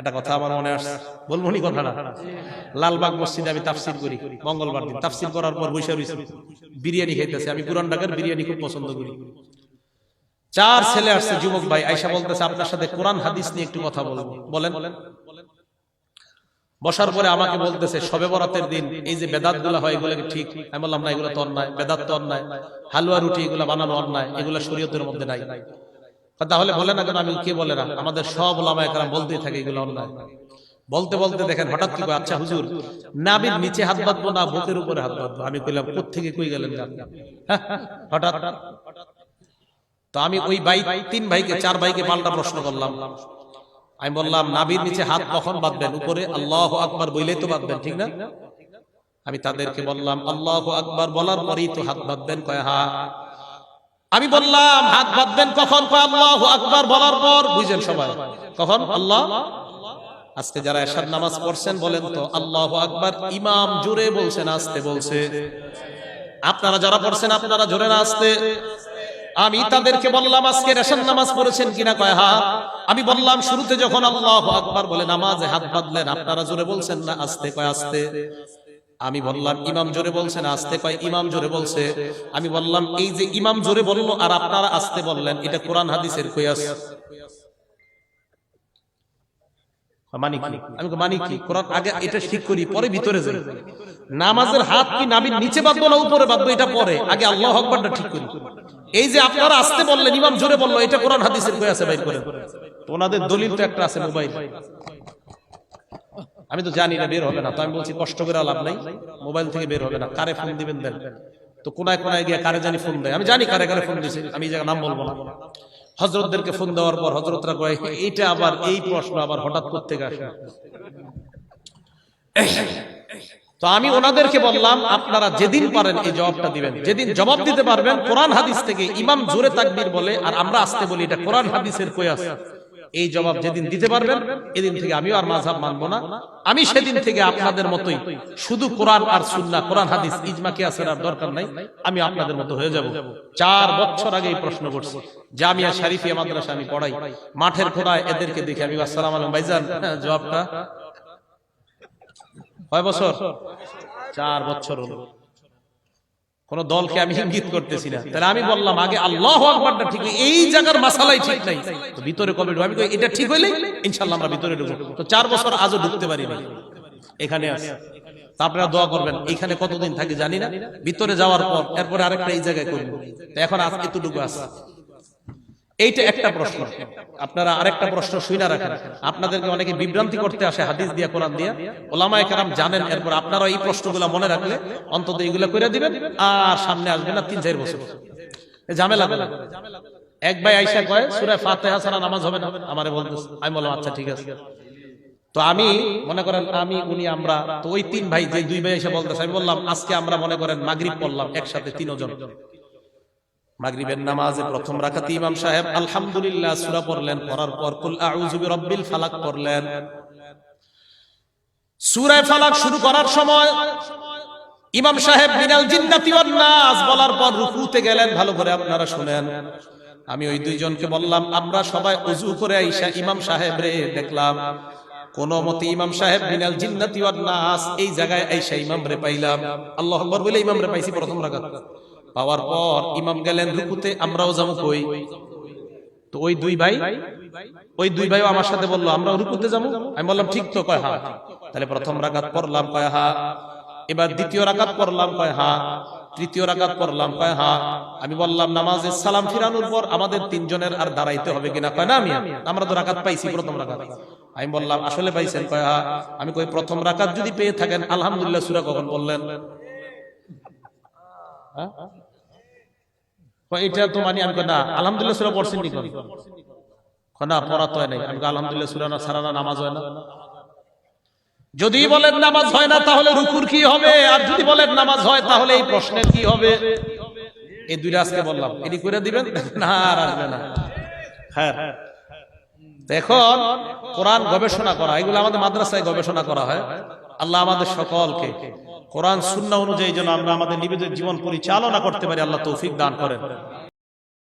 একটা কথা আমার মনে আসছে। বলব নি কথাটা? লালবাগ মসজিদে আমি তাফসির করি, মঙ্গলবার দিন। তাফসির করার পর বৈশা রয়েছি বিরিয়ানি খাইতেছি, আমি পুরান ঢাকার বিরিয়ানি খুব পছন্দ করি। চার ছেলে আসছে, যুবক ভাই। আইসা বলতেছে, আপনার সাথে কোরআন হাদিস নিয়ে একটু কথা বলব। বলেন। বসার পরে আমাকে বলতেছে সবে বরাতের দিন, এই যে বেদাতগুলা হয়, এগুলো ঠিক? আমি বললাম, না, এগুলো তো অন্যায়। বেদাত তো অন্যায়। হালুয়া রুটি, এগুলো বানানো অন্যায়। এগুলো শরীয়তের মধ্যে নাই। তাহলে বলে না কেন আমি কে বলে না? আমাদের সব ওলামা একরাম বলতেই থাকে এগুলো অন্যায়। বলতে বলতে দেখেন হঠাৎ কি আচ্ছা হুজুর নাবির নিচে হাত বাঁধবো না বুকের উপরে হাত বাঁধবো? আমি কইলাম কোথেকে কই গেলেন হ্যাঁ, হঠাৎ। তো আমি ওই ভাই তিন ভাইকে চার ভাইকে পাল্টা প্রশ্ন করলাম। আমি বললাম নাবির নিচে হাত কখন বাঁধবেন? উপরে আল্লাহ আকবার বইলেই তো বাঁধবেন ঠিক না? আমি তাদেরকে বললাম আল্লাহ আকবার বলার পরেই তো হাত বাঁধবেন কয় হা। আমি বললাম, হাত বাঁধবেন কখন? আল্লাহ আকবার বলার পর, বুঝেন সবাই। কখন? আল্লাহ? আজকে যারা এশার নামাজ পড়ছেন বলেন তো, আল্লাহ আকবার ইমাম জোরে বলছেন, আসতে বলছে। আপনারা যারা পড়ছেন, আপনারা জোরে না, আসতে। আমি তাদেরকে বললাম, আজকে রেশন নামাজ পড়েছেন কিনা? কয়, হা। আমি বললাম, শুরুতে যখন আল্লাহ আকবার বলে নামাজে হাত বাঁধলেন, আপনারা জোরে বলছেন না, আস্তে? কয়, আস্তে। আমি বললাম ইমাম জোরে বলছেন আস্তে কয়? ইমাম জোরে বলছে আমি বললাম এই যে ইমাম জোরে বলল আর আপনারা আস্তে বললেন এটা কোরআন হাদিসের কয়াস। মানি কি? আমি মানি কি? কোরআন আগে এটা ঠিক করি পরে ভিতরে যাই। নামাজের হাত কি নাবির নিচে বাঁধবো না উপরে বাঁধবো এটা পরে। আগে আল্লাহ আকবারটা ঠিক করি। এই যে আপনারা আসতে বললেন ইমাম জোরে বলল এটা কোরআন হাদিসের বাইর করেন ওনাদের দলিল তো একটা আছে মোবাইল। আমি তো জানি না, বের হবে না। তো আমি বলছি, কষ্ট করে লাভ নাই। মোবাইল থেকে বের হবে না। কারে ফোন দিবেন দেন? তো কোনায় কোনায় গিয়ে কারে জানি ফোন দেয়? আমি জানি কারে কারে ফোন দিছে, আমি এই জায়গায় নাম বলব না। হজরতদেরকে ফোন দেওয়ার পর হজরতরা কয়, এইটা আবার, এই প্রশ্ন আবার হঠাৎ করতে আসে? তো আমি ওনাদেরকে বললাম, আপনারা যেদিন পারেন এই জবাবটা দিবেন। যেদিন জবাব দিতে পারবেন, কোরআন হাদিস থেকে ইমাম জোরে তাকবীর বলে, আর আমরা আসতে বলি, এটা কোরআন হাদিসের কয়াস। এই জবাব যেদিন দিতে পারবেন এদিন থেকে আমিও আর মাঝহাব মানবো না। আমি সেদিন থেকে আপনাদের মতোই শুধু কোরআন আর সুন্নাহ কোরআন হাদিস ইজমা কিয়াসের আর দরকার নাই আমি আপনাদের মতো হয়ে যাব। চার বছর আগে এই প্রশ্ন করছি জামিয়া শরীফিয়া মাদ্রাসা আমি পড়াই মাঠের খোড়ায় এদেরকে দেখে আমি আসসালাম আলাইকুম ভাইজান হ্যাঁ, জবাবটা? কয় বছর? চার বছর হলো। কোন দলকে আমি ইঙ্গিত করতেছি না। তাহলে আমি বললাম আগে আল্লাহ আকবরটা ঠিক এই জায়গার মাসালাই ঠিক নাই। তো ভিতরে কবে ঢুকবো? আমি এটা ঠিক হইলে ইনশাল্লাহ আমরা ভিতরে ঢুকবো। তো চার বছর আজও ঢুকতে পারি না এখানে আছে আপনারা দোয়া করবেন এখানে কতদিন থাকে জানি না। ভিতরে যাওয়ার পর এরপরে আরেকটা এই জায়গায় করব। এখন আজ এতটুকু আছে এইটা একটা প্রশ্ন। আপনারা আরেকটা প্রশ্ন শুনে রাখেন। আপনাদেরকে অনেকে বিভ্রান্তি করতে আসে হাদিস দিয়া, কোরআন দিয়া। ওলামায়ে কেরাম জানেন, এরপর আপনারা এই প্রশ্নগুলো মনে রাখলে অন্তত এইগুলো করে দিবেন, আর সামনে আসবে না তিন চার বছর ঝামেলা এক ভাই আইসা সূরা নামাজ হবে না। আমি বললাম আচ্ছা ঠিক আছে। তো আমি, মনে করেন, আমি, উনি, আমরা, তো ওই তিন ভাই, যে দুই ভাই এসে বলতেছে, আমি বললাম, আজকে আমরা মনে করেন মাগরিব পড়লাম একসাথে তিনজন। মাগরিবের নামাজে প্রথম রাকাতে ইমাম সাহেব আলহামদুলিল্লাহ সূরা পড়লেন, পড়ার পর কুল আউযু বিরাব্বিল ফালাক পড়লেন। সূরা ফালাক শুরু করার সময় ইমাম সাহেব, মিনাল জিন্নাতি ওয়ান নাস বলার পর রুকুতে গেলেন, ভালো করে আপনারা শুনেন। আমি ওই দুইজনকে বললাম, আমরা সবাই ওযু করে আইসা ইমাম সাহেব রে দেখলাম, কোন মতে ইমাম সাহেব মিনাল জিন্নাতি ওয়ান নাস এই জায়গায় আইসা ইমাম রে পাইলাম। আল্লাহু আকবার বলে ইমাম রে পাইছি প্রথম রাকাত। পাওয়ার পর ইমাম গেলেন রুকুতে, আমরাও যাব কই? তো ওই দুই ভাই, ওই দুই ভাইও আমার সাথে বলল আমরা রুকুতে যাব? আমি বললাম, ঠিক তো, কয় হা? তাহলে প্রথম রাকাত পড়লাম, কয় হা? এবার দ্বিতীয় রাকাত পড়লাম, কয় হা? তৃতীয় রাকাত পড়লাম, কয় হা? আমি বললাম নামাজের সালাম ফিরানোর পর আমাদের তিনজনের আর দাঁড়াইতে হবে কিনা? কয়, না আমি আমরা তো রাকাত পাইছি, প্রথম রাকাত। আমি বললাম, আসলে পাইছেন? কয়, হা। আমি কই, প্রথম রাকাত যদি পেয়ে থাকেন, আলহামদুলিল্লাহ, সুরা কখন বললেন? হ্যাঁ? এটা তো মানে আমি না, আলহামদুলিল্লাহ সুরা পড়ছেন নি না পড়া তো নাই। আমি আলহামদুলিল্লাহ সুরা না, সারা নামাজ হয় না। যদি বলেন নামাজ হয় না, তাহলে রুকুর কি হবে? আর যদি বলেন নামাজ হয়, তাহলে এই প্রশ্নের কি হবে? এই দুইটা আজকে বললাম। এটি করে দিবেন? না, আর আসবে না। হ্যাঁ। এখন কোরআন গবেষণা করা, এগুলো আমাদের মাদ্রাসায় গবেষণা করা হয়। আল্লাহ আমাদের সকলকে কোরআন শূন্য অনুযায়ী যেন আমরা আমাদের নিবেদিত জীবন পরিচালনা করতে পারি, আল্লাহ তৌফিক দান করেন।